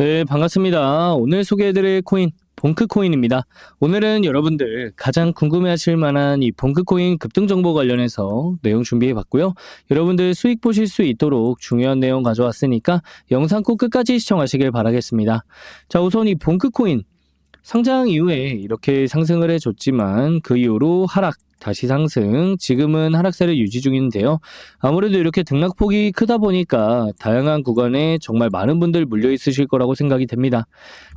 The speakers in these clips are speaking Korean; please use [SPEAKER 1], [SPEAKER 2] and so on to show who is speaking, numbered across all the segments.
[SPEAKER 1] 네, 반갑습니다. 오늘 소개해드릴 코인 봉크코인입니다. 오늘은 여러분들 가장 궁금해하실 만한 이 봉크코인 급등 정보 관련해서 내용 준비해봤고요. 여러분들 수익 보실 수 있도록 중요한 내용 가져왔으니까 영상 꼭 끝까지 시청하시길 바라겠습니다. 자, 우선 이 봉크코인 상장 이후에 이렇게 상승을 해줬지만 그 이후로 하락 다시 상승, 지금은 하락세를 유지 중인데요. 아무래도 이렇게 등락폭이 크다 보니까 다양한 구간에 정말 많은 분들 물려 있으실 거라고 생각이 됩니다.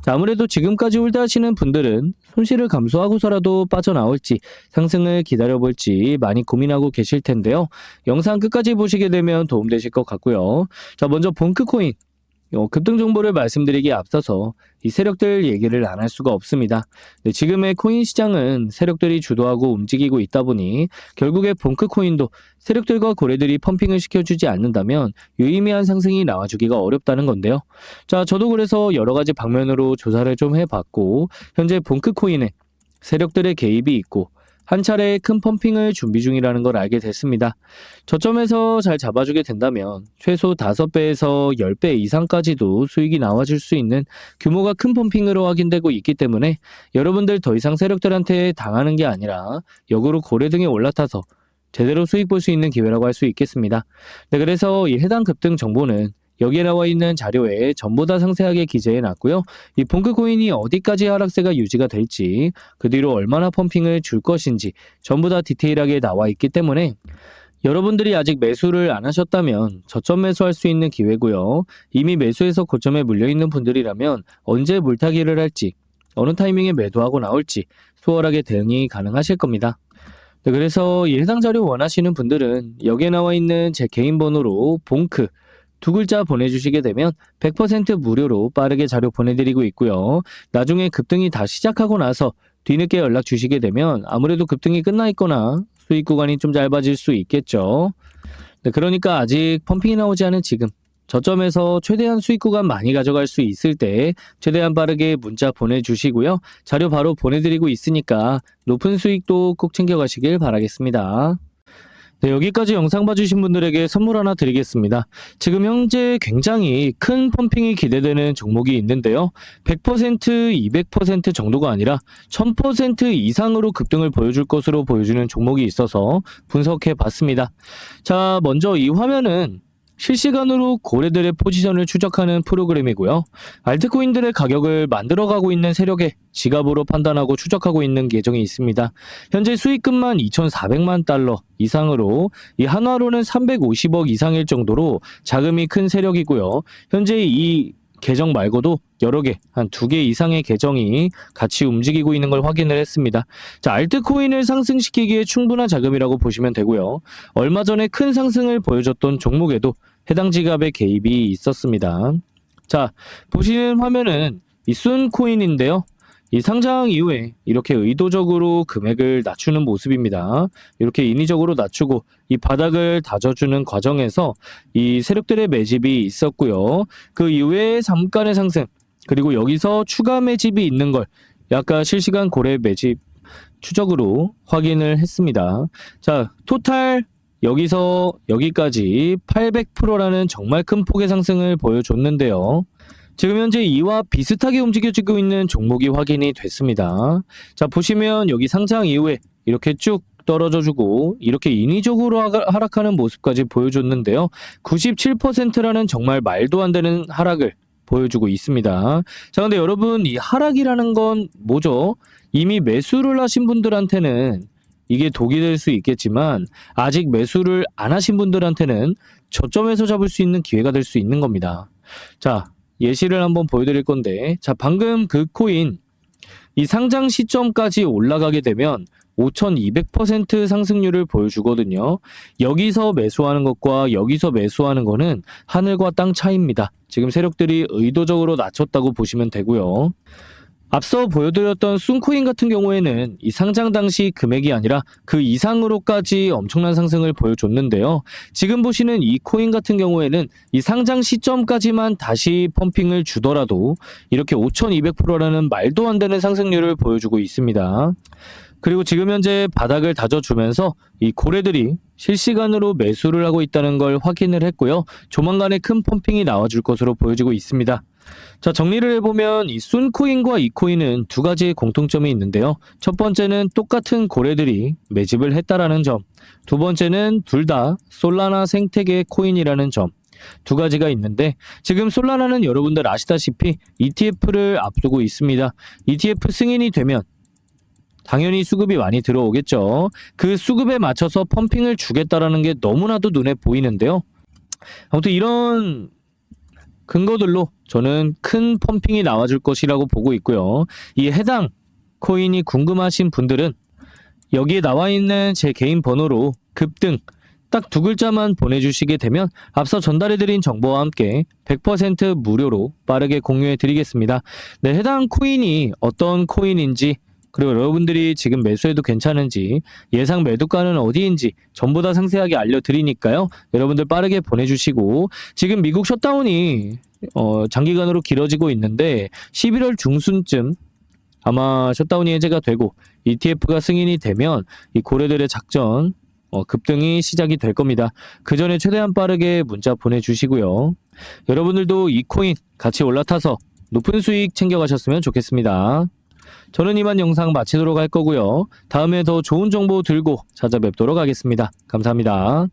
[SPEAKER 1] 자, 아무래도 지금까지 홀드하시는 분들은 손실을 감소하고서라도 빠져나올지 상승을 기다려볼지 많이 고민하고 계실 텐데요. 영상 끝까지 보시게 되면 도움되실 것 같고요. 자, 먼저 본크코인 어, 급등 정보를 말씀드리기에 앞서서 이 세력들 얘기를 안 할 수가 없습니다. 네, 지금의 코인 시장은 세력들이 주도하고 움직이고 있다 보니 결국에 본크 코인도 세력들과 고래들이 펌핑을 시켜주지 않는다면 유의미한 상승이 나와주기가 어렵다는 건데요. 자, 저도 그래서 여러 가지 방면으로 조사를 좀 해봤고 현재 본크 코인에 세력들의 개입이 있고 한 차례 큰 펌핑을 준비 중이라는 걸 알게 됐습니다. 저점에서 잘 잡아주게 된다면 최소 5배에서 10배 이상까지도 수익이 나와줄 수 있는 규모가 큰 펌핑으로 확인되고 있기 때문에 여러분들 더 이상 세력들한테 당하는 게 아니라 역으로 고래 등에 올라타서 제대로 수익 볼 수 있는 기회라고 할 수 있겠습니다. 네, 그래서 이 해당 급등 정보는 여기에 나와 있는 자료에 전부 다 상세하게 기재해 놨고요. 이 본크 코인이 어디까지 하락세가 유지가 될지, 그 뒤로 얼마나 펌핑을 줄 것인지 전부 다 디테일하게 나와 있기 때문에 여러분들이 아직 매수를 안 하셨다면 저점 매수할 수 있는 기회고요. 이미 매수해서 고점에 물려 있는 분들이라면 언제 물타기를 할지, 어느 타이밍에 매도하고 나올지 수월하게 대응이 가능하실 겁니다. 네, 그래서 이 해당 자료 원하시는 분들은 여기에 나와 있는 제 개인 번호로 봉크 두 글자 보내주시게 되면 100% 무료로 빠르게 자료 보내드리고 있고요. 나중에 급등이 다 시작하고 나서 뒤늦게 연락 주시게 되면 아무래도 급등이 끝나 있거나 수익 구간이 좀 짧아질 수 있겠죠. 네, 그러니까 아직 펌핑이 나오지 않은 지금 저점에서 최대한 수익 구간 많이 가져갈 수 있을 때 최대한 빠르게 문자 보내주시고요. 자료 바로 보내드리고 있으니까 높은 수익도 꼭 챙겨가시길 바라겠습니다. 네, 여기까지 영상 봐주신 분들에게 선물 하나 드리겠습니다. 지금 현재 굉장히 큰 펌핑이 기대되는 종목이 있는데요. 100%, 200% 정도가 아니라 1000% 이상으로 급등을 보여줄 것으로 보여주는 종목이 있어서 분석해 봤습니다. 자, 먼저 이 화면은 실시간으로 고래들의 포지션을 추적하는 프로그램이고요. 알트코인들의 가격을 만들어가고 있는 세력의 지갑으로 판단하고 추적하고 있는 계정이 있습니다. 현재 수익금만 2,400만 달러 이상으로 이 한화로는 350억 이상일 정도로 자금이 큰 세력이고요. 현재 이 계정 말고도 여러 개, 한 두 개 이상의 계정이 같이 움직이고 있는 걸 확인을 했습니다. 자, 알트코인을 상승시키기에 충분한 자금이라고 보시면 되고요. 얼마 전에 큰 상승을 보여줬던 종목에도 해당 지갑의 개입이 있었습니다. 자, 보시는 화면은 이 순코인인데요. 이 상장 이후에 이렇게 의도적으로 금액을 낮추는 모습입니다. 이렇게 인위적으로 낮추고 이 바닥을 다져주는 과정에서 이 세력들의 매집이 있었고요. 그 이후에 잠깐의 상승 그리고 여기서 추가 매집이 있는 걸 약간 실시간 고래 매집 추적으로 확인을 했습니다. 자, 토탈 여기서 여기까지 800%라는 정말 큰 폭의 상승을 보여줬는데요. 지금 현재 이와 비슷하게 움직여지고 있는 종목이 확인이 됐습니다. 자, 보시면 여기 상장 이후에 이렇게 쭉 떨어져 주고 이렇게 인위적으로 하락하는 모습까지 보여줬는데요. 97%라는 정말 말도 안 되는 하락을 보여주고 있습니다. 자, 근데 여러분 이 하락이라는 건 뭐죠? 이미 매수를 하신 분들한테는 이게 독이 될 수 있겠지만 아직 매수를 안 하신 분들한테는 저점에서 잡을 수 있는 기회가 될 수 있는 겁니다. 자, 예시를 한번 보여드릴 건데, 자, 방금 그 코인, 이 상장 시점까지 올라가게 되면 5,200% 상승률을 보여주거든요. 여기서 매수하는 것과 여기서 매수하는 거는 하늘과 땅 차이입니다. 지금 세력들이 의도적으로 낮췄다고 보시면 되고요. 앞서 보여드렸던 순코인 같은 경우에는 이 상장 당시 금액이 아니라 그 이상으로까지 엄청난 상승을 보여줬는데요. 지금 보시는 이 코인 같은 경우에는 이 상장 시점까지만 다시 펌핑을 주더라도 이렇게 5200%라는 말도 안 되는 상승률을 보여주고 있습니다. 그리고 지금 현재 바닥을 다져주면서 이 고래들이 실시간으로 매수를 하고 있다는 걸 확인을 했고요. 조만간에 큰 펌핑이 나와줄 것으로 보여지고 있습니다. 자, 정리를 해보면 이 순코인과 이코인은 두 가지의 공통점이 있는데요. 첫 번째는 똑같은 고래들이 매집을 했다라는 점. 두 번째는 둘 다 솔라나 생태계 코인이라는 점. 두 가지가 있는데 지금 솔라나는 여러분들 아시다시피 ETF를 앞두고 있습니다. ETF 승인이 되면 당연히 수급이 많이 들어오겠죠. 그 수급에 맞춰서 펌핑을 주겠다라는 게 너무나도 눈에 보이는데요. 아무튼 이런 근거들로 저는 큰 펌핑이 나와줄 것이라고 보고 있고요. 이 해당 코인이 궁금하신 분들은 여기에 나와 있는 제 개인 번호로 급등 딱 두 글자만 보내주시게 되면 앞서 전달해드린 정보와 함께 100% 무료로 빠르게 공유해 드리겠습니다. 네, 해당 코인이 어떤 코인인지 그리고 여러분들이 지금 매수해도 괜찮은지 예상 매도가는 어디인지 전부 다 상세하게 알려드리니까요. 여러분들 빠르게 보내주시고 지금 미국 셧다운이 어, 장기간으로 길어지고 있는데 11월 중순쯤 아마 셧다운이 해제가 되고 ETF가 승인이 되면 이 고래들의 작전 어, 급등이 시작이 될 겁니다. 그 전에 최대한 빠르게 문자 보내주시고요. 여러분들도 이 코인 같이 올라타서 높은 수익 챙겨가셨으면 좋겠습니다. 저는 이만 영상 마치도록 할 거고요. 다음에 더 좋은 정보 들고 찾아뵙도록 하겠습니다. 감사합니다.